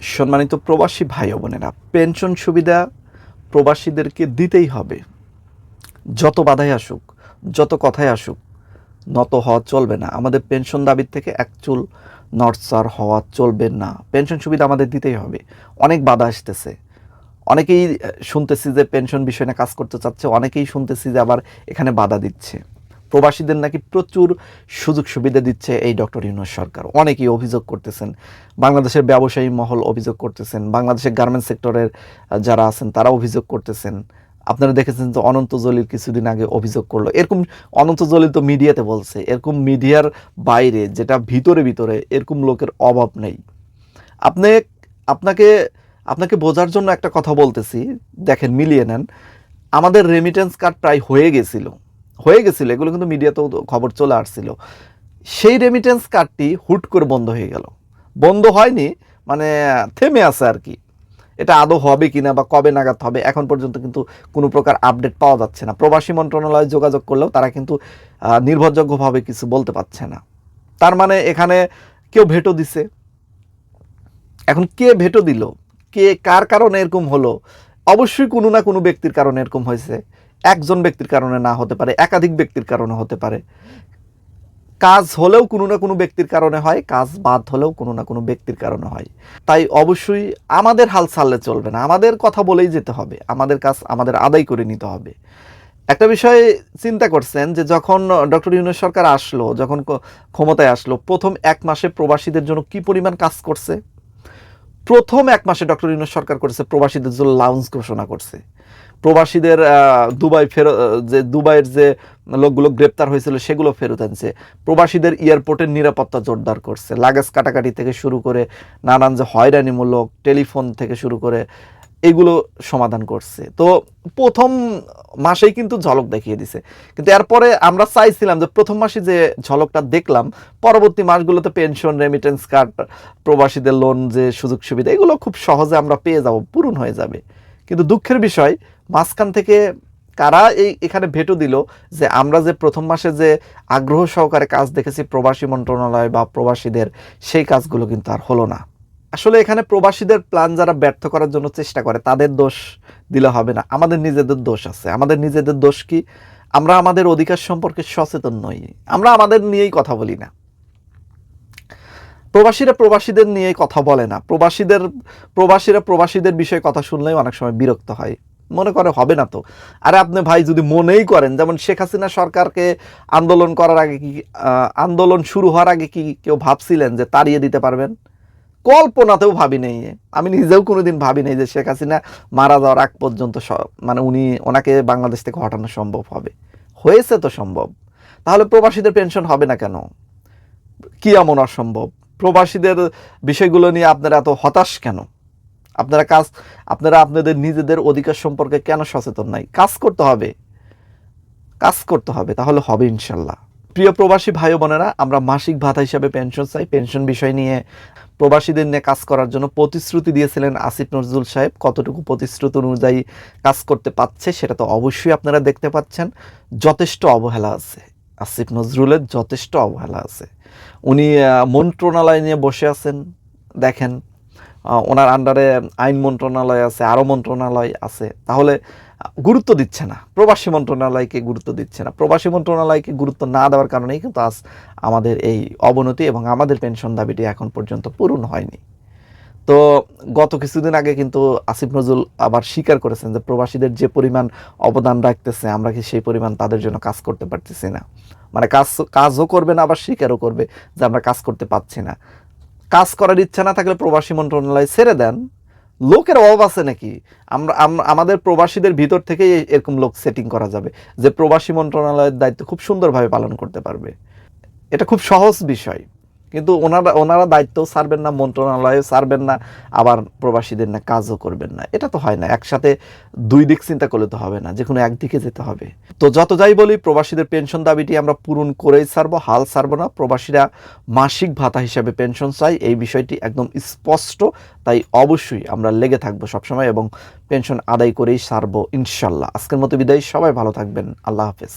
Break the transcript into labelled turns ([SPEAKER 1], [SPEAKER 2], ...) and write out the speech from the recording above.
[SPEAKER 1] সম্মানিত প্রবাসী ভাই বোনেরা, পেনশন সুবিধা প্রবাসীদেরকে দিতেই হবে। যত বাধাই আসুক, যত কথাই আসুক, নত হওয়া চলবে না। আমাদের পেনশন দাবির থেকে এক চুল নড়সার হওয়া চলবে না। পেনশন সুবিধা আমাদের দিতেই হবে। অনেক বাধা আসতেছে। অনেকেই শুনতেছি যে পেনশন বিষয় নিয়ে কাজ করতে চাচ্ছে, অনেকেই শুনতেছি যে আবার এখানে বাধা দিচ্ছে। প্রবাসীদের নাকি প্রচুর সুযোগ সুবিধা দিচ্ছে এই ডক্টর ইউনুস সরকার। অনেকেই অভিযোগ করতেছেন, বাংলাদেশের ব্যবসায়ী মহল অভিযোগ করতেছেন, বাংলাদেশের গার্মেন্টস সেক্টরের যারা আছেন তারা অভিযোগ করতেছেন। আপনারা দেখেছেন যে অনন্ত জলিল কিছুদিন আগে অভিযোগ করল। এরকম অনন্ত জলিল তো মিডিয়াতে বলছে, এরকম মিডিয়ার বাইরে যেটা ভিতরে ভিতরে এরকম লোকের অভাব নেই। আপনি, আপনাকে আপনাকে বোঝার জন্য একটা কথা বলতেছি, দেখেন মিলিয়ে নেন, আমাদের রেমিটেন্স কার্ড প্রায় হয়ে গেছিল। হয়ে গেছিল, এগুলো কিন্তু মিডিয়াতেও খবর চলে আসছিল। সেই রেমিটেন্স কার্ডটি হুট করে বন্ধ হয়ে গেল। বন্ধ হয়নি মানে থেমে আছে আর কি। এটা আদৌ হবে কিনা বা কবে নাগাদ হবে, এখন পর্যন্ত কিন্তু কোনো প্রকার আপডেট পাওয়া যাচ্ছে না। প্রবাসী মন্ত্রণালয়ে যোগাযোগ করলেও তারা কিন্তু নির্ভরযোগ্যভাবে কিছু বলতে পারছে না। তার মানে এখানে কেউ ভেটো দিছে। এখন কে ভেটো দিল? কে, কার কারণে এরকম হলো? অবশ্যই কোনো না কোনো ব্যক্তির কারণে এরকম হয়েছে। একজন ব্যক্তির কারণে না হতে পারে, একাধিক ব্যক্তির কারণে হতে পারে। কাজ হলেও কোনো না কোনো ব্যক্তির কারণে হয়, কাজ বাদ হলেও কোনো না কোনো ব্যক্তির কারণে হয়। তাই অবশ্যই আমাদের হাল ছাড়লে চলবে না, আমাদের কথা বলেই যেতে হবে, আমাদের কাজ আমাদের আদায় করে নিতে হবে। একটা বিষয় চিন্তা করছেন যে যখন ডক্টর ইউনুস সরকার আসলো, যখন ক্ষমতায় আসলো, প্রথম এক মাসে প্রবাসীদের জন্য কি পরিমাণ কাজ করছে? প্রথম এক মাসে ডক্টর ইউনুস সরকার করেছে, প্রবাসীদের জন্য লাউন্স ঘোষণা করছে। প্রবাসীদের দুবাই ফেরত যে দুবাইয়ের যে লোকগুলো গ্রেপ্তার হয়েছিল সেগুলো ফেরত আনছে। প্রবাসীদের এয়ারপোর্টের নিরাপত্তা জোরদার করছে। লাগেজ কাটাকাটি থেকে শুরু করে নানান যে হয়রানিমূলক টেলিফোন থেকে শুরু করে এগুলো সমাধান করছে। তো প্রথম মাসেই কিন্তু ঝলক দেখিয়ে দিছে। কিন্তু এরপরে আমরা চাইছিলাম যে প্রথম মাসে যে ঝলকটা দেখলাম, পরবর্তী মাসগুলোতে পেনশন রেমিটেন্স কার্ড প্রবাসীদের লোন যে সুযোগ সুবিধা এগুলো খুব সহজে আমরা পেয়ে যাব, পূরণ হয়ে যাবে। কিন্তু দুঃখের বিষয়, মাঝখান থেকে কারা এই এখানে ভেটো দিল যে আমরা যে প্রথম মাসে যে আগ্রহ সহকারে কাজ দেখেছি প্রবাসী মন্ত্রণালয় বা প্রবাসীদের, সেই কাজগুলো কিন্তু আর হলো না। আসলে এখানে প্রবাসীদের প্ল্যান যারা ব্যর্থ করার জন্য চেষ্টা করে, তাদের দোষ দিলে হবে না। আমাদের নিজেদের দোষ আছে। আমাদের নিজেদের দোষ কি? আমরা আমাদের অধিকার সম্পর্কে সচেতন নই। আমরা আমাদের নিয়েই কথা বলি না। প্রবাসীরা প্রবাসীদের নিয়ে কথা বলে না। প্রবাসীদের, প্রবাসীরা প্রবাসীদের বিষয়ে কথা শুনলেই অনেক সময় বিরক্ত হয়। মনে করে হবে না তো। আরে আপনি ভাই যদি মনেই করেন, যেমন শেখ হাসিনা সরকারকে আন্দোলন করার আগে কি আন্দোলন শুরু হওয়ার আগে কি কেউ ভাবছিলেন যে তাড়িয়ে দিতে পারবেন? কল্পনাতেও ভাবি নেই আমি নিজেও কোনোদিন ভাবি নেই যে শেখ হাসিনা মারা যাওয়ার আগ পর্যন্ত মানে উনি ওনাকে বাংলাদেশ থেকে হটানো সম্ভব হবে। হয়েছে তো সম্ভব। তাহলে প্রবাসীদের পেনশন হবে না কেন? কি এমন অসম্ভব? প্রবাসীদের বিষয়গুলো নিয়ে আপনারা এত হতাশ কেন? আপনারা কাজ, আপনারা আপনাদের নিজেদের অধিকার সম্পর্কে কেন সচেতন নাই? কাজ করতে হবে। কাজ করতে হবে, তাহলে হবে ইনশাল্লাহ। প্রিয় প্রবাসী ভাই বোনেরা, আমরা মাসিক ভাতা হিসাবে পেনশন চাই। পেনশন বিষয় নিয়ে প্রবাসীদের নিয়ে কাজ করার জন্য প্রতিশ্রুতি দিয়েছিলেন আসিফ নজরুল সাহেব। কতটুকু প্রতিশ্রুতি অনুযায়ী কাজ করতে পারছে, সেটা তো অবশ্যই আপনারা দেখতে পাচ্ছেন। যথেষ্ট অবহেলা আছে। আসিফ নজরুলের যথেষ্ট অবহেলা আছে। উনি মন্ত্রণালয় নিয়ে বসে আছেন, দেখেন ওনার আন্ডারে আইন মন্ত্রণালয় আছে আরও মন্ত্রণালয় আছে। তাহলে গুরুত্ব দিচ্ছে না। প্রবাসী মন্ত্রণালয়কে গুরুত্ব দিচ্ছে না। প্রবাসী মন্ত্রণালয়কে গুরুত্ব না দেওয়ার কারণেই কিন্তু আজ আমাদের এই অবনতি এবং আমাদের পেনশন দাবিটি এখন পর্যন্ত পূরণ হয়নি। তো গত কিছুদিন আগে কিন্তু আসিফ নজরুল আবার স্বীকার করেছেন যে প্রবাসীদের যে পরিমাণ অবদান রাখতেছে, আমরা কি সেই পরিমাণ তাদের জন্য কাজ করতে পারতেছি না। মানে কাজ, কাজও করবে না, আবার স্বীকারও করবে যে আমরা কাজ করতে পারছি না। কাজ করার ইচ্ছা না থাকলে প্রবাসী মন্ত্রণালয় ছেড়ে দেন। লোকের অভাব আছে নাকি? আমরা আমাদের প্রবাসীদের ভিতর এই- এরকম লোক সেটিং করা যাবে যে প্রবাসী মন্ত্রণালয়ের দায়িত্ব খুব সুন্দরভাবে পালন করতে পারবে। এটা খুব সহজ বিষয়। কিন্তু ওনারা ওনারা দায়িত্বও ছাড়বেন না মন্ত্রণালয়ে ছাড়বেন না, আবার প্রবাসীদের না কাজও করবেন না। এটা তো হয় না, একসাথে দুই দিক চিন্তা করলে তো হবে না, যে কোনো একদিকে যেতে হবে। তো যত যাই বলি, প্রবাসীদের পেনশন দাবিটি আমরা পূরণ করেই ছাড়বো, হাল ছাড়বো না। প্রবাসীরা মাসিক ভাতা হিসাবে পেনশন চাই এই বিষয়টি একদম স্পষ্ট, তাই অবশ্যই আমরা লেগে থাকব সবসময় এবং পেনশন আদায় করেই সারবো ইনশাল্লাহ। আজকের মতো বিদায়, সবাই ভালো থাকবেন, আল্লাহ হাফেজ।